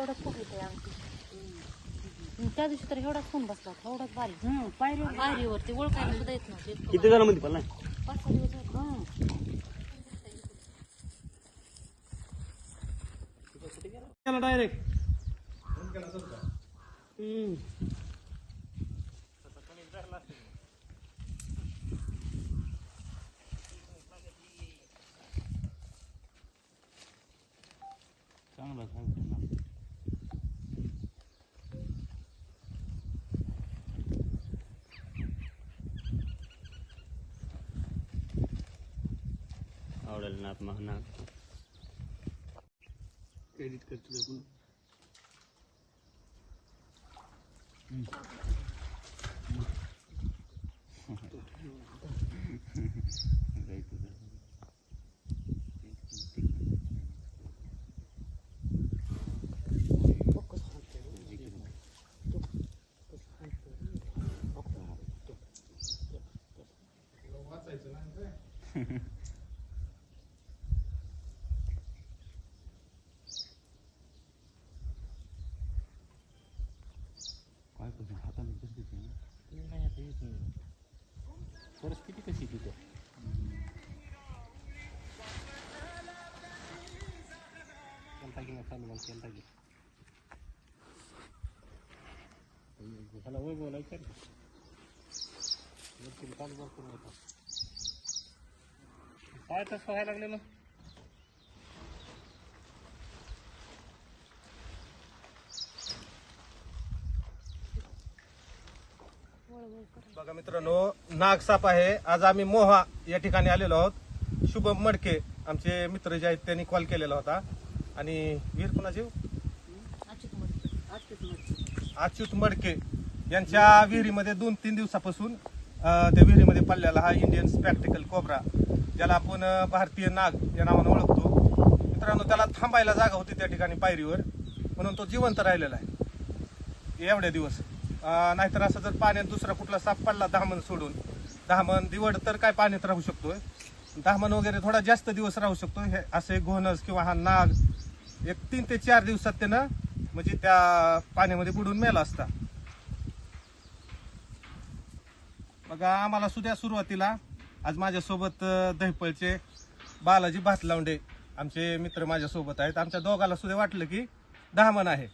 एवढा खूप येते आमची. त्या दिवशी तर एवढाच फोन बसला होता एवढाच बारीक हं, पायरी पायरीवरती ओळखायला सुद्धा येत नव्हते किती जणमध्ये पण नाही. पाच सहा दिवस झाले. हं. केला डायरेक्ट चांगला सांगतो ना आवडेल ना महाना एडिट करतो आपण काय केलता की नाही चालू मग केलता की ह्याला वैभव नाही कर चालू बघ करून होता काय तसं व्हायला लागले ना बघा मित्रांनो नाग साप आहे. आज आम्ही मोहा या ठिकाणी आलेलो आहोत. शुभम मडके आमचे मित्र जे आहेत त्यांनी कॉल केलेला होता. आणि वीर कोणाचे हो? अच्युत मडके यांच्या विहिरीमध्ये दोन तीन दिवसापासून त्या विहिरीमध्ये पडलेला हा इंडियन स्पॅक्टिकल कोबरा ज्याला आपण भारतीय नाग या नावानं ओळखतो. मित्रांनो त्याला थांबायला जागा होती त्या ठिकाणी पायरीवर. म्हणून तो जिवंत राहिलेला आहे. एवढ्या दिवस. नाहीतर असं जर पाण्यात दुसरा कुठला साप पडला दहामन सोडून दहामन दिवड तर काय पाण्यात राहू शकतोय? दहामन वगैरे थोडा जास्त दिवस राहू शकतो हे असे घोणस किंवा हा नाग एक तीन ते चार दिवसात त्यानं म्हणजे त्या पाण्यामध्ये बुडून मेला असता. बघा आम्हाला सुद्धा सुरुवातीला आज माझ्यासोबत दहीपळचे बालाजी भातलावंडे आमचे मित्र माझ्यासोबत आहेत. आमच्या दोघाला सुद्धा वाटलं की दहा मन आहे.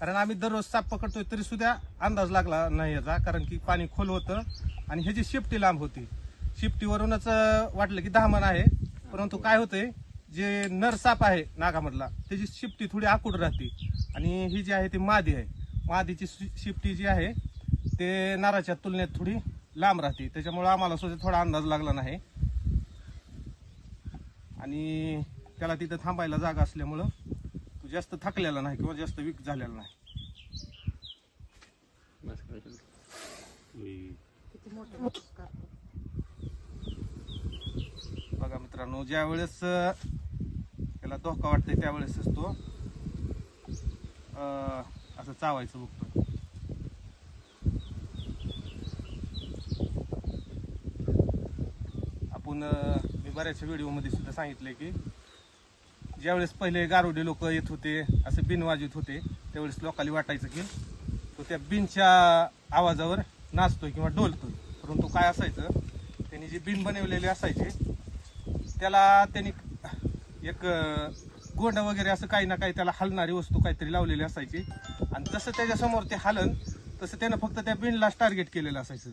कारण आम्ही दररोज साप पकडतोय तरी सुद्धा अंदाज लागला नाही याचा कारण की पाणी खोल होतं आणि ह्याची शिफ्टी लांब होती शिफ्टीवरूनच वाटलं की दहा मन आहे. परंतु काय होतंय जे नर साप आहे नागामधला त्याची शिफ्टी थोडी आकुड राहते. आणि ही जी आहे ती मादी आहे. मादीची शि- शिफ्टी जी आहे ते नाराच्या तुलनेत थोडी लांब राहते. त्याच्यामुळे आम्हाला सुद्धा थोडा अंदाज लागला नाही. आणि त्याला तिथं थांबायला जागा असल्यामुळं तो जास्त थकलेला नाही किंवा जास्त वीक झालेला नाही. बघा मित्रांनो ज्या वेळेस त्याला धोका वाटतंय त्यावेळेसच तो असं चावायचं बघतो आपण मी बऱ्याचशा व्हिडिओमध्ये सुद्धा सांगितलंय की ज्यावेळेस पहिले गारुडे लोक येत होते असे बिन वाजवत होते त्यावेळेस लोकांनी वाटायचं की तो त्या बिनच्या आवाजावर नाचतोय किंवा डोलतोय. परंतु काय असायचं त्यांनी जे बिन बनवलेले असायचे त्याला त्यांनी एक गोंड वगैरे असं काही ना काही त्याला हलणारी वस्तू काहीतरी लावलेली असायची. आणि जसं त्याच्यासमोर ते हलन तसं त्यानं फक्त त्या बिनलाच टार्गेट केलेलं असायचं.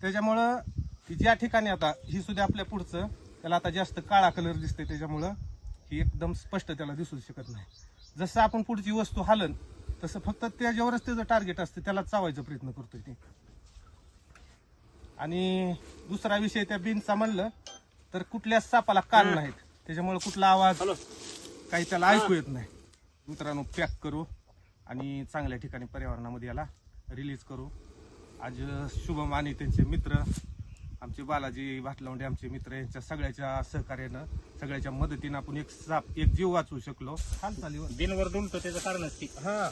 त्याच्यामुळं ज्या ठिकाणी आता ही सुद्धा आपल्या पुढचं त्याला आता जास्त काळा कलर दिसते त्याच्यामुळं ही एकदम स्पष्ट त्याला दिसू शकत नाही. जसं आपण पुढची वस्तू हलन तसं फक्त त्याच्यावरच त्याचं टार्गेट असतं त्याला चावायचा प्रयत्न करतोय ते. आणि दुसरा विषय त्या बिनचा म्हणलं तर कुठल्याच सापाला कान नाहीत. त्याच्यामुळे कुठला आवाज काही त्याला ऐकू येत नाही. मित्रांनो पॅक करू आणि चांगल्या ठिकाणी पर्यावरणामध्ये याला रिलीज करू. आज शुभम आणि त्यांचे मित्र आमचे बालाजी भाटलावंडे आमचे मित्र यांच्या सगळ्याच्या सहकार्यानं सगळ्याच्या मदतीनं आपण एक साप एक जीव वाचवू शकलो. हालचालीवर बिनवर डुलतो त्याचं कारणच ती हा.